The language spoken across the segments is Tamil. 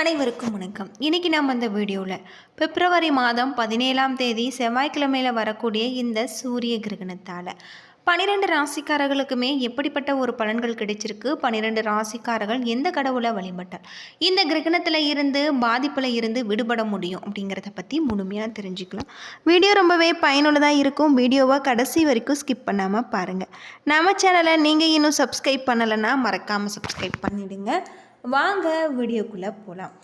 அனைவருக்கும் வணக்கம். இன்றைக்கி நம்ம இந்த வீடியோவில் பிப்ரவரி மாதம் பதினேழாம் தேதி செவ்வாய்க்கிழமையில் வரக்கூடிய இந்த சூரிய கிரகணத்தால் பன்னிரெண்டு ராசிக்காரர்களுக்குமே எப்படிப்பட்ட ஒரு பலன்கள் கிடைச்சிருக்கு? பன்னிரெண்டு ராசிக்காரர்கள் எந்த கடவுளை வழிபட்டால் இந்த கிரகணத்தில் இருந்து பாதிப்பில் இருந்து விடுபட முடியும் அப்படிங்கிறத பற்றி முழுமையாக தெரிஞ்சுக்கலாம். வீடியோ ரொம்பவே பயனுள்ளதாக இருக்கும். வீடியோவை கடைசி வரைக்கும் ஸ்கிப் பண்ணாமல் பாருங்கள் நம்ம சேனலை நீங்கள் இன்னும் சப்ஸ்கிரைப் பண்ணலைன்னா மறக்காமல் சப்ஸ்கிரைப் பண்ணிவிடுங்க வாங்க வீடியோக்குள்ளே போகலாம்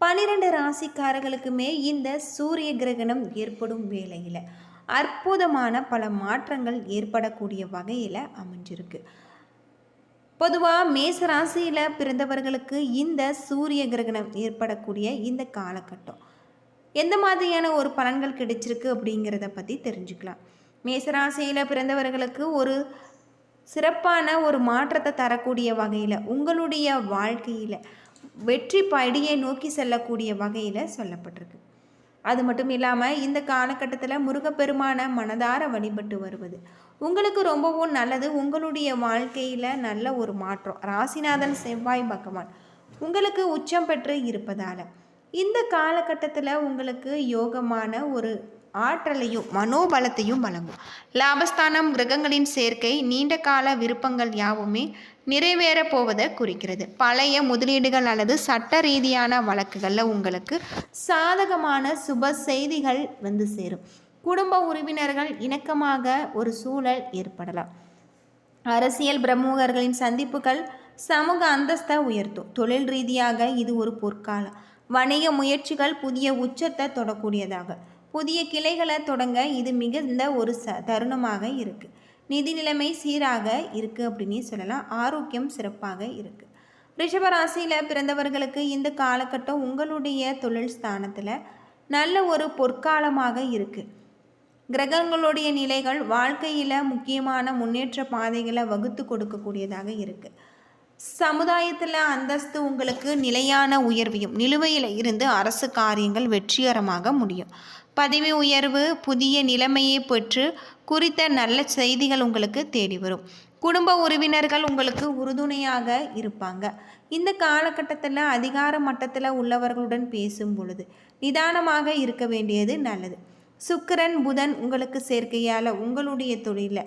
பன்னிரெண்டு ராசிக்காரர்களுக்குமே இந்த சூரிய கிரகணம் ஏற்படும் வேளையில் அற்புதமான பல மாற்றங்கள் ஏற்படக்கூடிய வகையில் அமைஞ்சிருக்கு. பொதுவாக மேச ராசியில் பிறந்தவர்களுக்கு இந்த சூரிய கிரகணம் ஏற்படக்கூடிய இந்த காலகட்டம். எந்த மாதிரியான ஒரு பலன்கள் கிடைச்சிருக்கு அப்படிங்கிறத பற்றி தெரிஞ்சுக்கலாம். மேசராசியில் பிறந்தவர்களுக்கு ஒரு சிறப்பான ஒரு மாற்றத்தை தரக்கூடிய வகையில் உங்களுடைய வாழ்க்கையில் வெற்றி படியை நோக்கி செல்லக்கூடிய வகையில் சொல்லப்பட்டிருக்கு. அது மட்டும் இல்லாமல் இந்த காலகட்டத்தில் முருகப்பெருமான மனதார வழிபட்டு வருவது. உங்களுக்கு ரொம்பவும் நல்லது. உங்களுடைய வாழ்க்கையில் நல்ல ஒரு மாற்றம். ராசிநாதன் செவ்வாய் பகவான் உங்களுக்கு உச்சம் பெற்று இருப்பதால். இந்த காலகட்டத்தில் உங்களுக்கு யோகமான ஒரு ஆற்றலையும் மனோபலத்தையும் வழங்கும். லாபஸ்தானம் கிரகங்களின் சேர்க்கை நீண்ட கால விருப்பங்கள் யாவுமே நிறைவேறப் போவதை குறிக்கிறது. பழைய முதலீடுகள் அல்லது சட்ட ரீதியான வழக்குகளில் உங்களுக்கு சாதகமான சுப செய்திகள் வந்து சேரும். குடும்ப உறவினர்கள் இணக்கமாக ஒரு சூழல் ஏற்படலாம். அரசியல் பிரமுகர்களின் சந்திப்புகள் சமூக அந்தஸ்தை உயர்த்தும். தொழில் ரீதியாக இது ஒரு பொற்காலம். வணிக முயற்சிகள் புதிய உச்சத்தை தொடக்கூடியதாக. புதிய கிளைகளை தொடங்க இது மிகுந்த ஒரு ச தருணமாக இருக்குது நிதி நிலைமை சீராக இருக்குது அப்படின்னு சொல்லலாம். ஆரோக்கியம் சிறப்பாக இருக்குது ரிஷபராசியில் பிறந்தவர்களுக்கு இந்த காலகட்டம் உங்களுடைய தொழில் ஸ்தானத்தில் நல்ல ஒரு பொற்காலமாக இருக்குது கிரகங்களுடைய நிலைகள் வாழ்க்கையில் முக்கியமான முன்னேற்ற பாதைகளை வகுத்து கொடுக்கக்கூடியதாக இருக்குது சமுதாயத்தில் அந்தஸ்து உங்களுக்கு நிலையான உயர்வையும் நிலுவையில் இருந்து அரசு காரியங்கள் வெற்றிகரமாக முடியும். பதவி உயர்வு புதிய நிலைமையை பெற்று குறித்த நல்ல செய்திகள் உங்களுக்கு தேடி வரும். குடும்ப உறவினர்கள் உங்களுக்கு உறுதுணையாக இருப்பாங்க. இந்த காலகட்டத்தில் அதிகார மட்டத்தில் உள்ளவர்களுடன் பேசும் பொழுது நிதானமாக இருக்க வேண்டியது நல்லது. சுக்கரன் புதன் உங்களுக்கு சேர்க்கையால் உங்களுடைய தொழிலை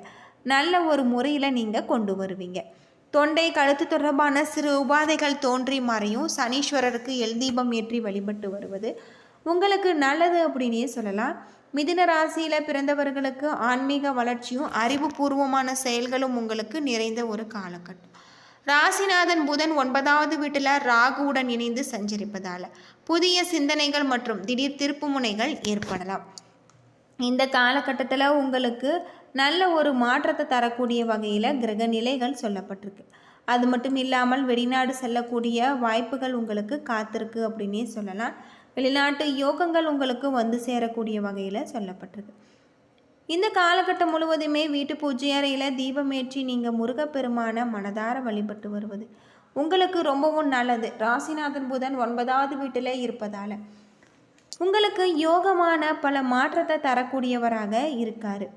நல்ல ஒரு முறையில் நீங்கள் கொண்டு வருவீங்க. தொண்டை கழுத்து தொடர்பான சிறு உபாதைகள் தோன்றி மறையும். சனீஸ்வரருக்கு எல் தீபம் ஏற்றி வழிபட்டு வருவது உங்களுக்கு நல்லது அப்படின்னே சொல்லலாம். மிதுன ராசியில் பிறந்தவர்களுக்கு ஆன்மீக வளர்ச்சியும் அறிவுபூர்வமான செயல்களும் உங்களுக்கு நிறைந்த ஒரு காலகட்டம். ராசிநாதன் புதன் ஒன்பதாவது வீட்டில் ராகுவுடன் இணைந்து சஞ்சரிப்பதால் புதிய சிந்தனைகள் மற்றும் திடீர் திருப்புமுனைகள் ஏற்படலாம். இந்த காலகட்டத்தில் உங்களுக்கு நல்ல ஒரு மாற்றத்தை தரக்கூடிய வகையில் கிரக நிலைகள் சொல்லப்பட்டிருக்கு. அது மட்டும் இல்லாமல் வெளிநாடு செல்லக்கூடிய வாய்ப்புகள் உங்களுக்கு காத்திருக்கு அப்படின்னே சொல்லலாம். வெளிநாட்டு யோகங்கள் உங்களுக்கு வந்து சேரக்கூடிய வகையில் சொல்லப்பட்டிருக்கு இந்த காலகட்டம் முழுவதுமே வீட்டு பூஜை அறையில் தீபமேற்றி நீங்கள் முருகப்பெருமான மனதார வழிபட்டு வருவது உங்களுக்கு ரொம்பவும் நல்லது. ராசிநாதன் புதன் ஒன்பதாவது வீட்டில் இருப்பதால் உங்களுக்கு யோகமான பல மாற்றத்தை தரக்கூடியவராக இருக்கார்.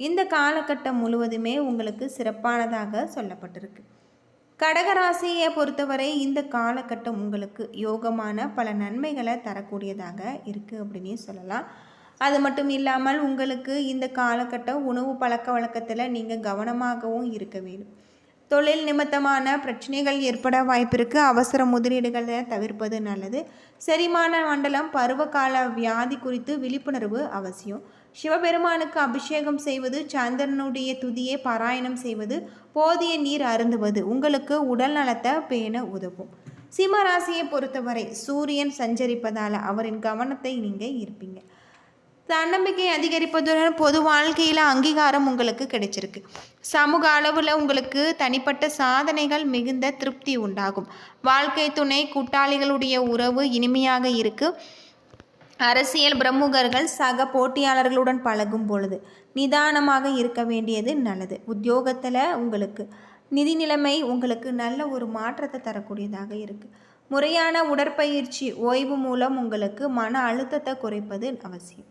இந்த காலகட்டம் முழுவதுமே உங்களுக்கு சிறப்பானதாக சொல்லப்பட்டிருக்கு. கடகராசியை பொறுத்தவரை இந்த காலகட்டம் உங்களுக்கு யோகமான பல நன்மைகளை தரக்கூடியதாக இருக்குது அப்படின்னே சொல்லலாம். அது மட்டும் இல்லாமல் உங்களுக்கு இந்த காலகட்டம் உணவு பழக்க வழக்கத்தில் நீங்கள் கவனமாகவும் இருக்க வேண்டும். தொழில் நிமித்தமான பிரச்சனைகள் ஏற்பட வாய்ப்பிருக்கு அவசர முதலீடுகளை தவிர்ப்பது நல்லது. செரிமான மண்டலம் பருவகால வியாதி குறித்து விழிப்புணர்வு அவசியம். சிவபெருமானுக்கு அபிஷேகம் செய்வது சந்திரனுடைய துதியை பாராயணம் செய்வது போதிய நீர் அருந்துவது உங்களுக்கு உடல் நலத்தை பேண உதவும். சிம்மராசியை பொறுத்தவரை சூரியன் சஞ்சரிப்பதால் அவரின் கவனத்தை நீங்கள் இருப்பீங்க தன்னம்பிக்கை அதிகரிப்பதுடன் பொது வாழ்க்கையில் அங்கீகாரம் உங்களுக்கு கிடைச்சிருக்கு. சமூக அளவில் உங்களுக்கு தனிப்பட்ட சாதனைகள் மிகுந்த திருப்தி உண்டாகும். வாழ்க்கை துணை கூட்டாளிகளுடைய உறவு இனிமையாக இருக்குது அரசியல் பிரமுகர்கள் சக போட்டியாளர்களுடன் பழகும் பொழுது நிதானமாக இருக்க வேண்டியது நல்லது. உத்தியோகத்தில் உங்களுக்கு நிதி நிலைமை உங்களுக்கு நல்ல ஒரு மாற்றத்தை தரக்கூடியதாக இருக்குது முறையான உடற்பயிற்சி ஓய்வு மூலம் உங்களுக்கு மன அழுத்தத்தை குறைப்பது அவசியம்.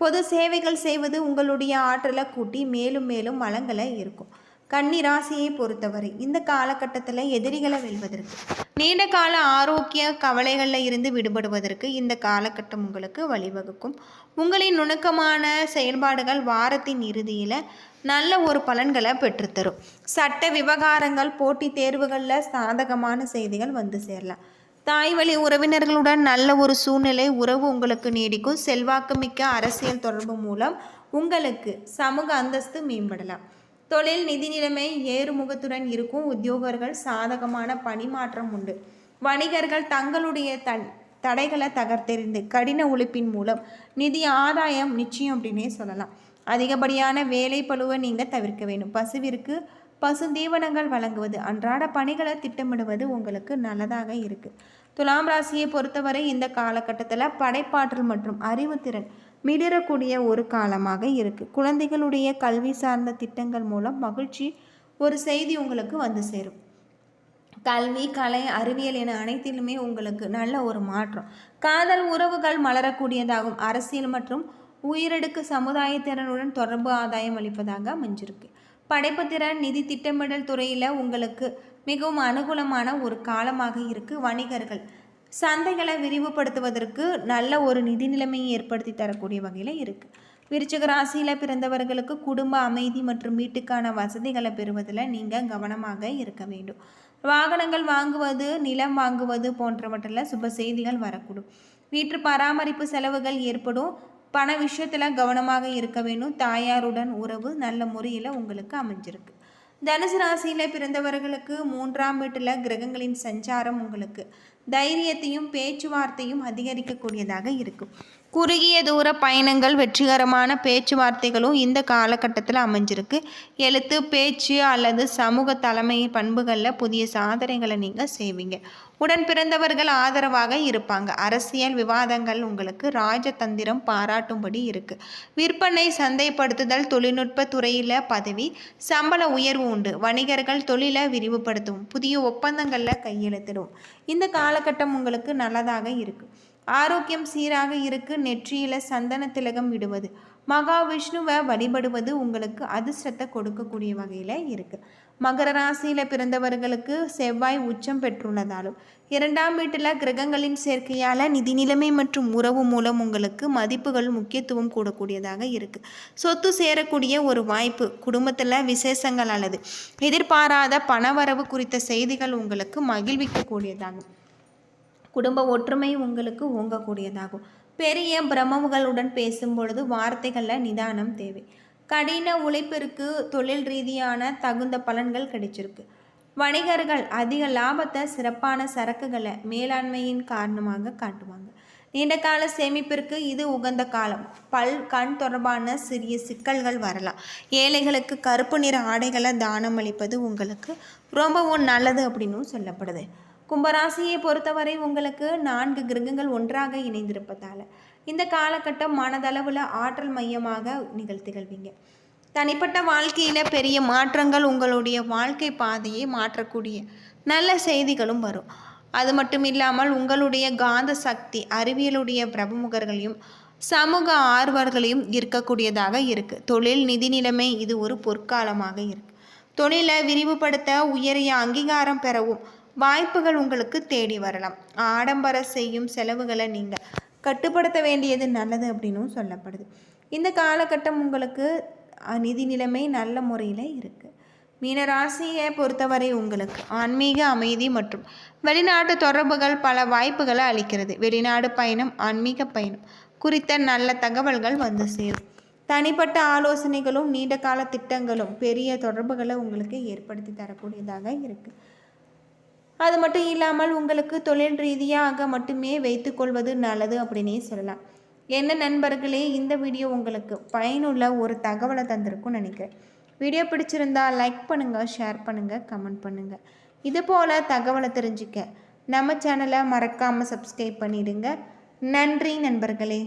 பொது சேவைகள் செய்வது உங்களுடைய ஆற்றலை கூட்டி மேலும் மேலும் வளங்களை இருக்கும் கன்னி ராசியை பொறுத்தவரை இந்த காலகட்டத்தில் எதிரிகளை வெல்வதற்கு நீண்ட கால ஆரோக்கிய கவலைகளில் இருந்து விடுபடுவதற்கு இந்த காலகட்டம் உங்களுக்கு வழிவகுக்கும். உங்களின் நுணுக்கமான செயல்பாடுகள் வாரத்தின் இறுதியில் நல்ல ஒரு பலன்களை பெற்றுத்தரும். சட்ட விவகாரங்கள் போட்டித் தேர்வுகளில் சாதகமான செய்திகள் வந்து சேரலாம். தாய் வழி உறவினர்களுடன் நல்ல ஒரு சூழ்நிலை உறவு உங்களுக்கு நீடிக்கும். செல்வாக்குமிக்க அரசியல் தொடர்பு மூலம் உங்களுக்கு சமூக அந்தஸ்து மேம்படலாம். தொழில் நிதி நிலைமை ஏறுமுகத்துடன் இருக்கும் உத்தியோகர்கள் சாதகமான பணிமாற்றம் உண்டு. வணிகர்கள் தங்களுடைய தன் தடைகளை தகர்த்தெறிந்து கடின உழைப்பின் மூலம் நிதி ஆதாயம் நிச்சயம் அப்படின்னே சொல்லலாம். அதிகப்படியான வேலை பழுவை நீங்கள் தவிர்க்க வேண்டும். பசுவிற்கு பசுந்தீவனங்கள் வழங்குவது அன்றாட பணிகளை திட்டமிடுவது உங்களுக்கு நல்லதாக இருக்குது துலாம் ராசியை பொறுத்தவரை இந்த காலகட்டத்தில் படைப்பாற்றல் மற்றும் அறிவுத்திறன் மிளிரக்கூடிய ஒரு காலமாக இருக்குது குழந்தைகளுடைய கல்வி சார்ந்த திட்டங்கள் மூலம் மகிழ்ச்சி ஒரு செய்தி உங்களுக்கு வந்து சேரும். கல்வி கலை அறிவியல் என அனைத்திலுமே உங்களுக்கு நல்ல ஒரு மாற்றம். காதல் உறவுகள் மலரக்கூடியதாகும். அரசியல் மற்றும் உயிரடுக்கு சமுதாயத்தினருடன் தொடர்பு ஆதாயம் அளிப்பதாக அமைஞ்சிருக்கு. படைப்புத்திறன் நிதி திட்டமிடல் துறையில் உங்களுக்கு மிகவும் அனுகூலமான ஒரு காலமாக இருக்குது வணிகர்கள். சந்தைகளை விரிவுபடுத்துவதற்கு நல்ல ஒரு நிதி நிலைமையை ஏற்படுத்தி தரக்கூடிய வகையில் இருக்குது விருச்சிக ராசியில் பிறந்தவர்களுக்கு குடும்ப அமைதி மற்றும் வீட்டுக்கான வசதிகளை பெறுவதில் நீங்கள் கவனமாக இருக்க வேண்டும். வாகனங்கள் வாங்குவது நிலம் வாங்குவது போன்றவற்றில் சுப செய்திகள் வரக்கூடும். வீட்டு பராமரிப்பு செலவுகள் ஏற்படும். பண விஷயத்தில் கவனமாக இருக்க வேண்டும். தாயாருடன் உறவு நல்ல முறையில் உங்களுக்கு அமைஞ்சிருக்கு. தனுசு ராசியில் பிறந்தவர்களுக்கு மூன்றாம் வீட்டில் கிரகங்களின் சஞ்சாரம் உங்களுக்கு. தைரியத்தையும் பேச்சுவார்த்தையும் அதிகரிக்கக்கூடியதாக இருக்கும். குறுகிய தூர பயணங்கள் வெற்றிகரமான பேச்சுவார்த்தைகளும் இந்த காலகட்டத்தில் அமைஞ்சிருக்கு. எழுத்து பேச்சு அல்லது சமூக தலைமை பண்புகளில் புதிய சாதனைகளை நீங்கள் செய்வீங்க. உடன் பிறந்தவர்கள் ஆதரவாக இருப்பாங்க. அரசியல் விவாதங்கள் உங்களுக்கு ராஜதந்திரம் பாராட்டும்படி இருக்குது விற்பனை சந்தைப்படுத்துதல் தொழில்நுட்ப துறையில் பதவி சம்பள உயர்வு உண்டு. வணிகர்கள் தொழிலை விரிவுபடுத்தும் புதிய ஒப்பந்தங்களில் கையெழுத்திடும். இந்த காலகட்டம் உங்களுக்கு நல்லதாக இருக்குது ஆரோக்கியம் சீராக இருக்கு நெற்றியில் சந்தன திலகம் விடுவது மகாவிஷ்ணுவை வழிபடுவது உங்களுக்கு அதிர்ஷ்டத்தை கொடுக்கக்கூடிய வகையில் இருக்குது மகர ராசியில் பிறந்தவர்களுக்கு செவ்வாய் உச்சம் பெற்றுள்ளதாலும் இரண்டாம் வீட்டில் கிரகங்களின் சேர்க்கையால் நிதி நிலைமை மற்றும் உறவு மூலம் உங்களுக்கு மதிப்புகள் முக்கியத்துவம் கூடக்கூடியதாக இருக்குது சொத்து சேரக்கூடிய ஒரு வாய்ப்பு குடும்பத்தில் விசேஷங்கள் அல்லது எதிர்பாராத பணவரவு குறித்த செய்திகள் உங்களுக்கு மகிழ்விக்கக்கூடியதாகும். குடும்ப ஒற்றுமை உங்களுக்கு ஓங்கக்கூடியதாகும். பெரிய பிரமவுகளுடன் பேசும் பொழுது வார்த்தைகளில் நிதானம் தேவை. கடின உழைப்பிற்கு தொழில் ரீதியான தகுந்த பலன்கள் கிடைச்சிருக்கு. வணிகர்கள் அதிக லாபத்தை சிறப்பான சரக்குகளை மேலாண்மையின் காரணமாக காட்டுவாங்க. நீண்ட கால சேமிப்பிற்கு இது உகந்த காலம். பல் கண் தொடர்பான சிறிய சிக்கல்கள் வரலாம். ஏழைகளுக்கு கருப்பு நிற ஆடைகளை தானம் அளிப்பது உங்களுக்கு ரொம்பவும் நல்லது அப்படின்னும் சொல்லப்படுது. கும்பராசியை பொறுத்தவரை உங்களுக்கு நான்கு கிரகங்கள் ஒன்றாக இணைந்திருப்பதால் இந்த காலகட்டம் மனதளவில் ஆற்றல் மையமாக நிகழ்த்திகழ்வீங்க தனிப்பட்ட வாழ்க்கையில் பெரிய மாற்றங்கள் உங்களுடைய வாழ்க்கை பாதையை மாற்றக்கூடிய நல்ல செய்திகளும் வரும். அது மட்டும் இல்லாமல் உங்களுடைய காந்த சக்தி அறிவியலுடைய பிரபமுகர்களையும் சமூக ஆர்வர்களையும் இருக்கக்கூடியதாக இருக்குது தொழில் நிதி நிலைமை இது ஒரு பொற்காலமாக இருக்குது தொழிலை விரிவுபடுத்த உயரிய அங்கீகாரம் பெறவும் வாய்ப்புகள் உங்களுக்கு தேடி வரலாம். ஆடம்பர செய்யும் செலவுகளை நீங்கள் கட்டுப்படுத்த வேண்டியது நல்லது அப்படின்னும் சொல்லப்படுது. இந்த காலகட்டம் உங்களுக்கு நிதி நிலைமை நல்ல முறையில் இருக்குது மீனராசியை பொறுத்தவரை உங்களுக்கு ஆன்மீக அமைதி மற்றும் வெளிநாட்டு தொடர்புகள் பல வாய்ப்புகளை அளிக்கிறது. வெளிநாடு பயணம் ஆன்மீக பயணம் குறித்த நல்ல தகவல்கள் வந்து சேரும். தனிப்பட்ட ஆலோசனைகளும் நீண்ட கால திட்டங்களும் பெரிய தொடர்புகளை உங்களுக்கு ஏற்படுத்தி தரக்கூடியதாக இருக்குது அது மட்டும் இல்லாமல் உங்களுக்கு தொழில் ரீதியாக மட்டுமே வைத்துக்கொள்வது நல்லது அப்படின்னே சொல்லலாம். என்ன நண்பர்களே இந்த வீடியோ உங்களுக்கு பயனுள்ள ஒரு தகவலை தந்திருக்கும் நினைக்கிறேன். வீடியோ பிடிச்சிருந்தா லைக் பண்ணுங்கள் ஷேர் பண்ணுங்கள் கமெண்ட் பண்ணுங்கள் இது போல் தகவலை தெரிஞ்சுக்க நம்ம சேனலை மறக்காமல் சப்ஸ்கிரைப் பண்ணிடுங்க. நன்றி நண்பர்களே.